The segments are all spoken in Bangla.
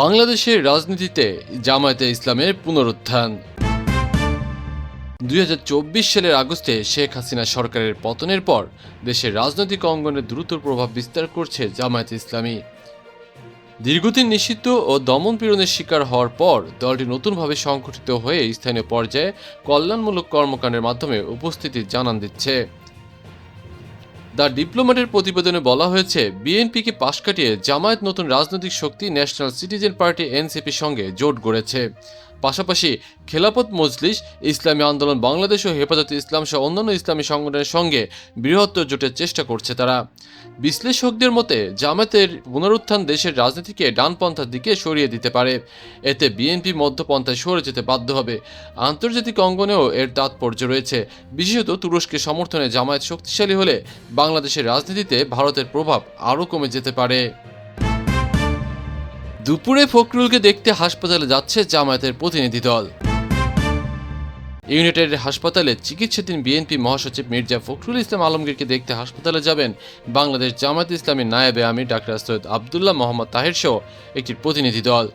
বাংলাদেশের রাজনীতিতে জামায়াতে ইসলামের পুনরুত্থান। দুই হাজার চব্বিশ সালের আগস্টে শেখ হাসিনা সরকারের পতনের পর দেশের রাজনৈতিক অঙ্গনে দ্রুত প্রভাব বিস্তার করছে জামায়াতে ইসলামী। দীর্ঘদিন নিষিদ্ধ ও দমন পীড়নের শিকার হওয়ার পর দলটি নতুনভাবে সংগঠিত হয়ে স্থানীয় পর্যায়ে কল্যাণমূলক কর্মকাণ্ডের মাধ্যমে উপস্থিতি জানান দিচ্ছে। দ্য ডিপ্লোম্যাটের প্রতিবেদনে বলা হয়েছে বিএনপিকে পাশ কাটিয়ে জামায়াত নতুন রাজনৈতিক শক্তি ন্যাশনাল সিটিজেন পার্টি এনসিপির সঙ্গে জোট গড়েছে। পাশাপাশি খেলাপথ মজলিস, ইসলামী আন্দোলন, বাংলাদেশ ও হেফাজতে ইসলাম সহ অন্যান্য ইসলামী সংগঠনের সঙ্গে বৃহত্তর জোটের চেষ্টা করছে তারা। বিশ্লেষকদের মতে, জামায়াতের পুনরুত্থান দেশের রাজনীতিকে ডানপন্থার দিকে সরিয়ে দিতে পারে। এতে বিএনপি মধ্যপন্থায় সরে যেতে বাধ্য হবে। আন্তর্জাতিক অঙ্গনেও এর তাৎপর্য রয়েছে। বিশেষত তুরস্কের সমর্থনে জামায়াত শক্তিশালী হলে বাংলাদেশের রাজনীতিতে ভারতের প্রভাব আরও কমে যেতে পারে। দুপুরে ফখরুলকে দেখতে হাসপাতালে যাচ্ছে জামায়াতের প্রতিনিধি দল। ইউনাইটেড হাসপাতালে চিকিৎসাধীন বিএনপি মহাসচিব মির্জা ফখরুল ইসলাম আলমগীরকে দেখতে হাসপাতালে যাবেন বাংলাদেশ জামায়াত ইসলামী নায়েবে আমির ডাক্তার সৈয়দ আবদুল্লাহ মোহাম্মদ তাহের সহ একটি প্রতিনিধি দল।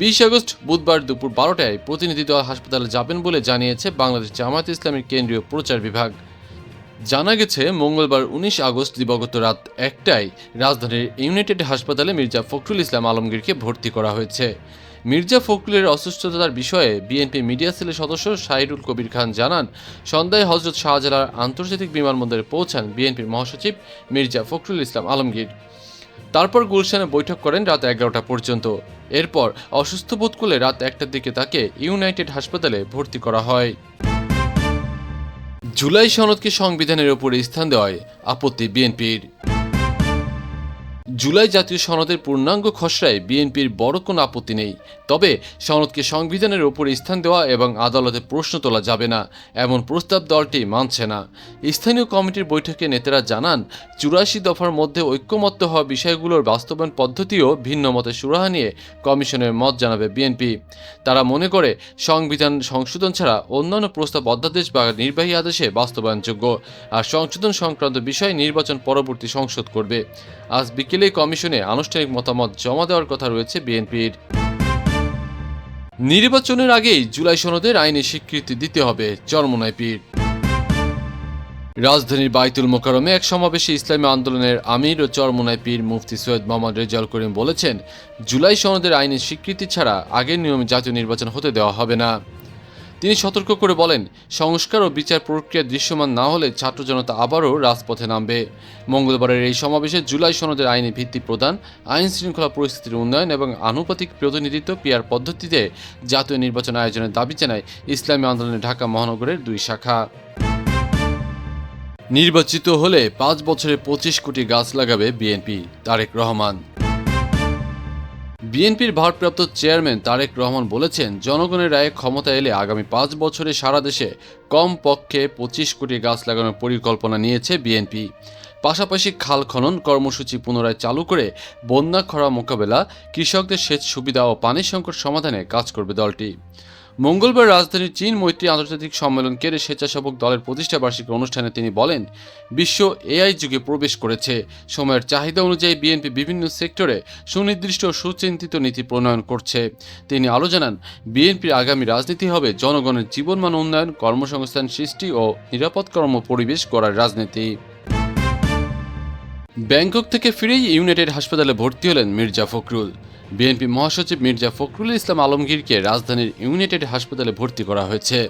বিশ আগস্ট বুধবার দুপুর বারোটায় প্রতিনিধি দল হাসপাতালে যাবেন বলে জানিয়েছে বাংলাদেশ জামায়াত ইসলামীর কেন্দ্রীয় প্রচার বিভাগ। জানা গেছে, মঙ্গলবার উনিশ আগস্ট দিবাগত রাত একটায় রাজধানীর ইউনাইটেড হাসপাতালে মির্জা ফখরুল ইসলাম আলমগীরকে ভর্তি করা হয়েছে। মির্জা ফখরুলের অসুস্থতার বিষয়ে বিএনপি মিডিয়া সেলের সদস্য শাহিরুল কবির খান জানান, সন্ধ্যায় হজরত শাহজালাল আন্তর্জাতিক বিমানবন্দরে পৌঁছান বিএনপির মহাসচিব মির্জা ফখরুল ইসলাম আলমগীর। তারপর গুলশানে বৈঠক করেন রাত এগারোটা পর্যন্ত। এরপর অসুস্থ বোধ করলে রাত একটার দিকে তাকে ইউনাইটেড হাসপাতালে ভর্তি করা হয়। জুলাই সনদকে সংবিধানের ওপরে স্থান দেওয়ায় আপত্তি বিএনপির। জুলাই জাতীয় সনদের পূর্ণাঙ্গ খসড়ায় বিএনপির বড় কোনো আপত্তি নেই। তবে সনদকে সংবিধানের ওপরে স্থান দেওয়া এবং আদালতে প্রশ্ন তোলা যাবে না, এমন প্রস্তাব দলটি মানছে না। স্থানীয় কমিটির বৈঠকে নেতারা জানান, চুরাশি দফার মধ্যে ঐক্যমত্য হওয়া বিষয়গুলোর বাস্তবায়ন পদ্ধতিও ভিন্ন মতে সুরাহা নিয়ে কমিশনের মত জানাবে বিএনপি। তারা মনে করে, সংবিধান সংশোধন ছাড়া অন্যান্য প্রস্তাব অধ্যাদেশ বা নির্বাহী আদেশে বাস্তবায়নযোগ্য, আর সংশোধন সংক্রান্ত বিষয় নির্বাচন পরবর্তী সংসদ করবে। আজ বিকেলে কমিশনে আনুষ্ঠানিক মতামত জমা দেওয়ার কথা রয়েছে বিএনপির। নির্বাচনের আগেই জুলাই সনদের আইনি স্বীকৃতি দিতে হবে চরমনায় রাজধানীর বাইতুল মোকারমে এক সমাবেশে ইসলামী আন্দোলনের আমির ও চরমনায় মুফতি সৈয়দ মোহাম্মদ রেজাল করিম বলেছেন, জুলাই সনদের আইনি স্বীকৃতি ছাড়া আগের নিয়মে জাতীয় নির্বাচন হতে দেওয়া হবে না। তিনি সতর্ক করে বলেন, সংস্কার ও বিচার প্রক্রিয়া দৃশ্যমান না হলে ছাত্র জনতা আবারও রাজপথে নামবে। মঙ্গলবারের এই সমাবেশে জুলাই সনদের আইনি ভিত্তি প্রদান, আইন শৃঙ্খলা পরিস্থিতির উন্নয়ন এবং আনুপাতিক প্রতিনিধিত্ব পিয়ার পদ্ধতিতে জাতীয় নির্বাচন আয়োজনের দাবি জানায় ইসলামী আন্দোলনের ঢাকা মহানগরের দুই শাখা। নির্বাচিত হলে পাঁচ বছরে পঁচিশ কোটি গাছ লাগাবে বিএনপি, তারেক রহমান। বিএনপির ভারপ্রাপ্ত চেয়ারম্যান তারেক রহমান বলেছেন, জনগণের রায়ে ক্ষমতা এলে আগামী পাঁচ বছরে সারা দেশে কম পক্ষে পঁচিশ কোটি গাছ লাগানোর পরিকল্পনা নিয়েছে বিএনপি। পাশাপাশি খাল খনন কর্মসূচি পুনরায় চালু করে বন্যা খরা মোকাবেলা, কৃষকদের সেচ সুবিধা ও পানি সংকট সমাধানে কাজ করবে দলটি। মঙ্গলবার রাজধানীর চীন মৈত্রী আন্তর্জাতিক সম্মেলন কেড়ে স্বেচ্ছাসেবক দলের প্রতিষ্ঠা বার্ষিকী অনুষ্ঠানে তিনি বলেন, বিশ্ব এআই যুগে প্রবেশ করেছে। সময়ের চাহিদা অনুযায়ী বিএনপি বিভিন্ন সেক্টরে সুনির্দিষ্ট ও সুচিন্তিত নীতি প্রণয়ন করছে। তিনি আরও জানান, বিএনপির আগামী রাজনীতি হবে জনগণের জীবনমান উন্নয়ন, কর্মসংস্থান সৃষ্টি ও নিরাপদ কর্ম পরিবেশ করার রাজনীতি। ব্যাংকক থেকে ফিরেই ইউনাইটেড হাসপাতালে ভর্তি হলেন মির্জা ফখরুল। বিএনপি মহাসচিব মির্জা ফখরুল ইসলাম আলমগীরকে রাজধানীর ইউনাইটেড হাসপাতালে ভর্তি করা হয়েছে।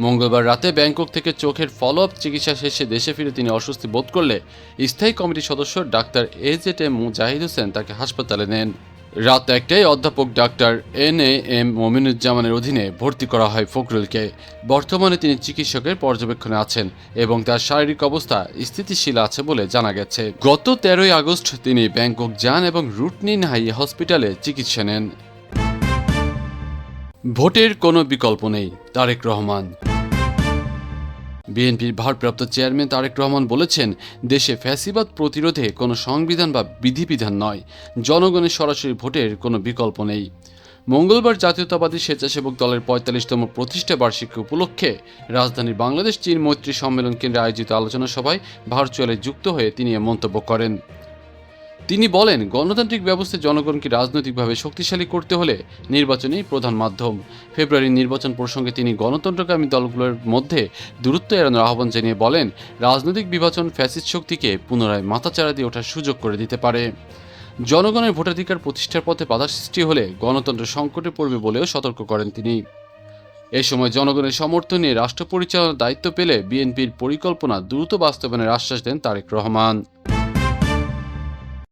মঙ্গলবার রাতে ব্যাংকক থেকে চোখের ফলো আপ চিকিৎসা শেষে দেশে ফিরে তিনি অস্বস্তি বোধ করলে স্থায়ী কমিটির সদস্য doctor A Z M Mujahid Hossain তাকে হাসপাতালে নেন। রাত একটায় অধ্যাপক ডাক্তার এন এ এম মমিনুজ্জামানের অধীনে ভর্তি করা হয় ফখরুলকে। বর্তমানে তিনি চিকিৎসকের পর্যবেক্ষণে আছেন এবং তার শারীরিক অবস্থা স্থিতিশীল আছে বলে জানা গেছে। গত তেরোই আগস্ট তিনি ব্যাংকক যান এবং রুটনিন হাই হসপিটালে চিকিৎসা নেন। ভোটের কোনো বিকল্প নেই, তারেক রহমান। বিএনপির ভারপ্রাপ্ত চেয়ারম্যান তারেক রহমান বলেছেন, দেশে ফ্যাসিবাদ প্রতিরোধে কোনো সংবিধান বা বিধিবিধান নয়, জনগণের সরাসরি ভোটের কোনো বিকল্প নেই। মঙ্গলবার জাতীয়তাবাদী স্বেচ্ছাসেবক দলের পঁয়তাল্লিশতম প্রতিষ্ঠা বার্ষিকী উপলক্ষে রাজধানীর বাংলাদেশ চীন মৈত্রী সম্মেলন কেন্দ্রে আয়োজিত আলোচনা সভায় ভার্চুয়ালে যুক্ত হয়ে তিনি এ মন্তব্য করেন। তিনি বলেন, গণতান্ত্রিক ব্যবস্থায় জনগণকে রাজনৈতিকভাবে শক্তিশালী করতে হলে নির্বাচনই প্রধান মাধ্যম। ফেব্রুয়ারির নির্বাচন প্রসঙ্গে তিনি গণতন্ত্রকামী দলগুলোর মধ্যে দূরত্ব এড়ানোর আহ্বান জানিয়ে বলেন, রাজনৈতিক বিভাজন ফ্যাসিস্ট শক্তিকে পুনরায় মাথাচাড়া দিয়ে ওঠার সুযোগ করে দিতে পারে। জনগণের ভোটাধিকার প্রতিষ্ঠার পথে বাধা সৃষ্টি হলে গণতন্ত্র সংকটে পড়বে বলেও সতর্ক করেন তিনি। এ সময় জনগণের সমর্থন নিয়ে রাষ্ট্র পরিচালনার দায়িত্ব পেলে বিএনপির পরিকল্পনা দ্রুত বাস্তবায়নের আশ্বাস দেন তারেক রহমান।